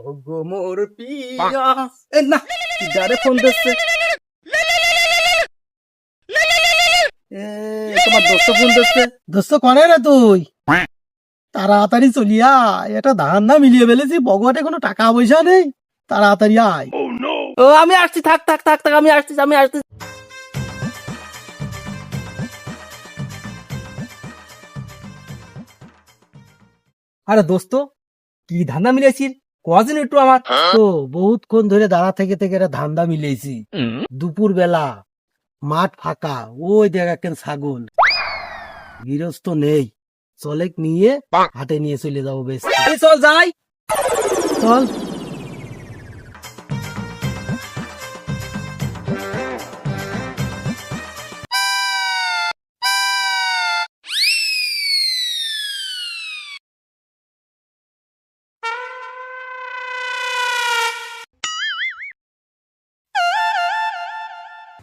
ওগো মোর পিয়া এ না কিদারে ফোন দিচ্ছে তোমার দোস্ত ফোন দিচ্ছে দোস্ত কনে রে তুই তাড়াতাড়ি চলিয়া এটা ধান না মিলিয়ে ফেলেছি বগটে কোনো টাকা পয়সা নেই তাড়াতাড়ি আয় ও আমি আসছি থাক থাক থাক থাক আমি আসছি আমি আসছি আরে দোস্ত কি ধান্দা মিলেছিস কদিন একটু আমার তো বহুতক্ষণ ধরে দাঁড়া থেকে থেকে একটা ধান্দা মিলেছি দুপুর বেলা মাঠ ফাঁকা ওই দেখ একখান ছাগল। গৃহস্থ নেই চলেক নিয়ে হাটে নিয়ে চলে যাব বেশ চল যাই। চল।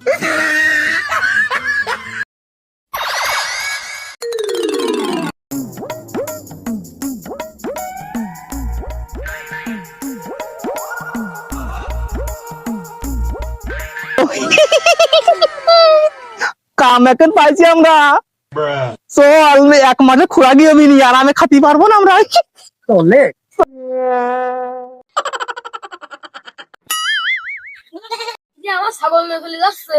কাম এখন পাইছি আমরা। চল এক মাসে খোরা গিয়ে মিলি আরামে খাতি পারব না আমরা। চলে। আমার ছাগল যাচ্ছে।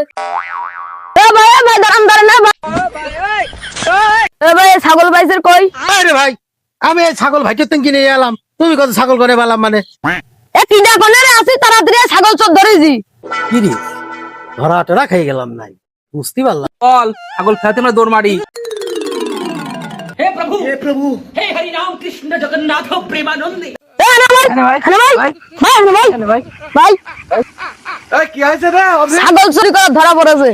ছাগল পাইছের কই? আরে ভাই আমি ছাগল ভাইকে তুমি কিনে এলাম। তুমি কত ছাগল করে পেলাম মানে? এ কিনা কোনে আসি তাড়াতাড়ি ছাগল চোর ধরেছি। কি রে? ধরা টরা খেয়ে গেলাম নাই। বুঝতে পারলাম। চল ছাগল ফেলতে আমরা দৌড় মারি। ভাই ভাই ভাই। ভাই। ভাই কি হয়েছে রে ছাগল চুরি করে ধরা পড়েছে।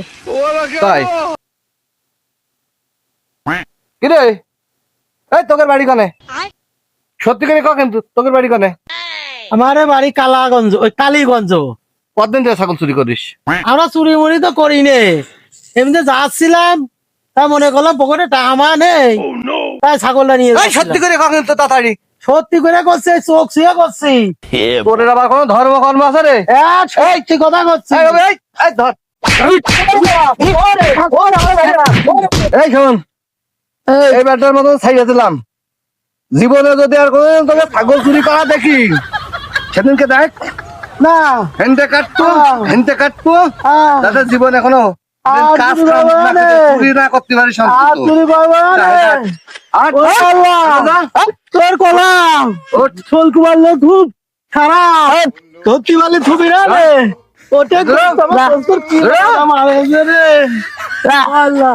তাই? কিরে? এই তোকের বাড়ি কনে? সত্যি করে ক কিন্তু তোকের বাড়ি কনে? আমারে বাড়ি কালাগঞ্জ ওই কালীগঞ্জ। কতদিন ছাগল চুরি করিস? আমরা চুরি মুড়ি তো করি নে এমনি যাচ্ছিলাম তা মনে করলাম পকেটে টাকা নেই। তাই ছাগলটা নিয়ে। সত্যি করে কখন তো তাড়াতাড়ি। সত্যি করে করছে চোখ শুয়ে করছি। তোর আবার কোনো ধর্ম কর্ম আছে রে? কথা করছি এই, এই, এই, ধর। এই শোন। এই। ব্যাটার মতো ছাইয়া দিলাম। জীবনে যদি আর কোনোদিন তোকে ছাগল চুরি করা দেখি সেদিনকে দেখ। না। হেনতে কাটতো হেনতে কাটতো তাদের জীবন এখনও চুরি না করতে পারি আল্লাহ, তোর কলাম। চুল কুমারলে খুব খারাপ ধরতে পারলে থুবি না রে। ওটা আল্লাহ।